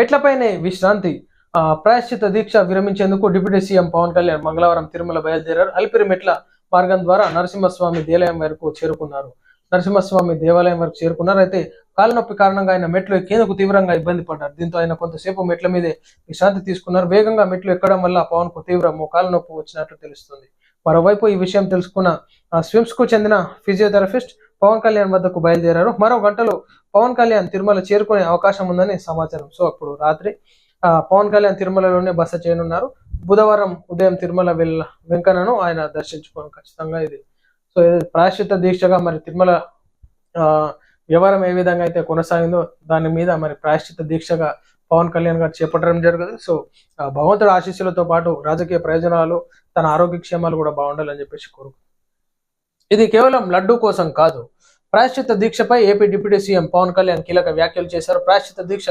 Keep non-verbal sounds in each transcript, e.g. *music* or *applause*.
మెట్లపైనే విశ్రాంతి ఆ, ప్రాయశ్చిత దీక్ష విరమించేందుకు డిప్యూటీ సీఎం పవన్ కళ్యాణ్ మంగళవారం తిరుమల బయలుదేరారు. అలిపిరి మెట్ల మార్గం ద్వారా నరసింహస్వామి దేవాలయం వరకు చేరుకున్నారు. నరసింహస్వామి దేవాలయం వరకు చేరుకున్నారు. అయితే కాలునొప్పి కారణంగా ఆయన మెట్లు ఎక్కేందుకు తీవ్రంగా ఇబ్బంది పడ్డారు. దీంతో ఆయన కొంతసేపు మెట్ల మీదే విశ్రాంతి తీసుకున్నారు. వేగంగా మెట్లు ఎక్కడం వల్ల పవన్కు తీవ్ర మోకాలు నొప్పి వచ్చినట్లు తెలుస్తుంది. మరోవైపు ఈ విషయం తెలుసుకున్న స్విమ్స్కు చెందిన ఫిజియోథెరపిస్ట్ పవన్ కళ్యాణ్ వద్దకు బయలుదేరారు. మరో గంటలో పవన్ కళ్యాణ్ తిరుమల చేరుకునే అవకాశం ఉందని సమాచారం. సో అప్పుడు రాత్రి ఆ, పవన్ కళ్యాణ్ తిరుమలలోనే బస చేయనున్నారు. బుధవారం ఉదయం తిరుమల వెళ్ళ వెంకన్నను ఆయన దర్శించుకోవడం ఖచ్చితంగా ఇది. సో ఇది ప్రాయశ్చిత్త దీక్షగా మరి తిరుమల ఆ, వ్యవహారం ఏ విధంగా అయితే కొనసాగిందో దాని మీద మరి ప్రాయశ్చిత దీక్షగా పవన్ కళ్యాణ్ గారు చేపట్టడం జరుగుతుంది సో ఆ, భగవంతుడి ఆశీస్సులతో పాటు రాజకీయ ప్రయోజనాలు తన ఆరోగ్య క్షేమాలు కూడా బాగుండాలని చెప్పేసి కోరుకు ఇది కేవలం లడ్డు కోసం కాదు. ప్రాశ్చిత దీక్షపై AP deputy CM Pawan Kalyan కీలక వ్యాఖ్యలు చేశారు. ప్రాశ్చిత దీక్ష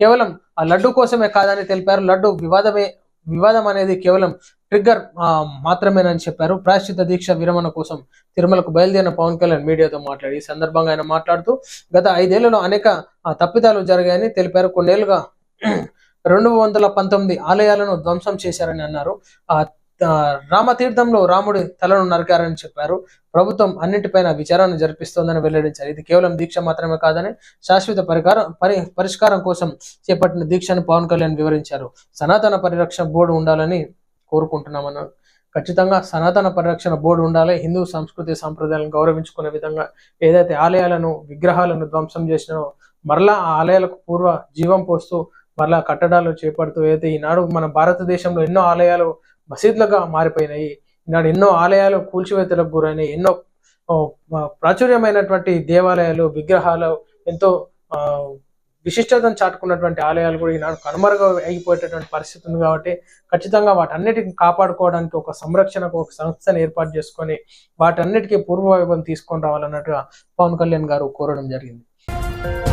కేవలం ఆ లడ్డు కోసమే కాదని తెలిపారు. లడ్డు వివాదమే వివాదం అనేది కేవలం ట్రిగ్గర్ మాత్రమేనని చెప్పారు. ప్రాశ్చిత దీక్ష విరమణ కోసం తిరుమలకు బయలుదేరిన పవన్ కళ్యాణ్ మీడియాతో మాట్లాడి ఈ సందర్భంగా ఆయన మాట్లాడుతూ గత ఐదేళ్ళలో అనేక తప్పిదాలు జరిగాయని తెలిపారు. కొన్నేళ్ళుగా *clears throat* రెండు వందల పంతొమ్మిది ఆలయాలను ధ్వంసం చేశారని అన్నారు. ఆ రామతీర్థంలో రాముడి తలను నరికారని చెప్పారు. ప్రభుత్వం అన్నింటిపైన విచారణ జరిపిస్తోందని వెల్లడించారు. ఇది కేవలం దీక్ష మాత్రమే కాదని శాశ్వత పరికారం పరి పరిష్కారం కోసం చేపట్టిన దీక్షను పవన్ కళ్యాణ్ వివరించారు. సనాతన పరిరక్షణ బోర్డు ఉండాలని కోరుకుంటున్నామన్న ఖచ్చితంగా సనాతన పరిరక్షణ బోర్డు ఉండాలి. హిందూ సంస్కృతి సాంప్రదాయాలను గౌరవించుకునే విధంగా ఏదైతే ఆలయాలను విగ్రహాలను ధ్వంసం చేసినో మరలా ఆ ఆలయాలకు పూర్వ జీవం పోస్తూ మరలా కట్టడాలు చేపడుతూ అయితే ఈనాడు మన భారతదేశంలో ఎన్నో ఆలయాలు మసీదులుగా మారిపోయినాయి ఈనాడు ఎన్నో ఆలయాలు కూల్చివేతలకు గురైనాయి ఎన్నో ప్రాచుర్యమైనటువంటి దేవాలయాలు విగ్రహాలు ఎంతో విశిష్టతను చాటుకున్నటువంటి ఆలయాలు కూడా ఈనాడు కనుమరుగు అయిపోయేటటువంటి పరిస్థితి ఉంది కాబట్టి ఖచ్చితంగా వాటన్నిటిని కాపాడుకోవడానికి ఒక సంరక్షణకు ఒక సంస్థను ఏర్పాటు చేసుకొని వాటన్నిటికీ పూర్వవైభవం తీసుకొని రావాలన్నట్టుగా పవన్ కళ్యాణ్ గారు కోరడం జరిగింది.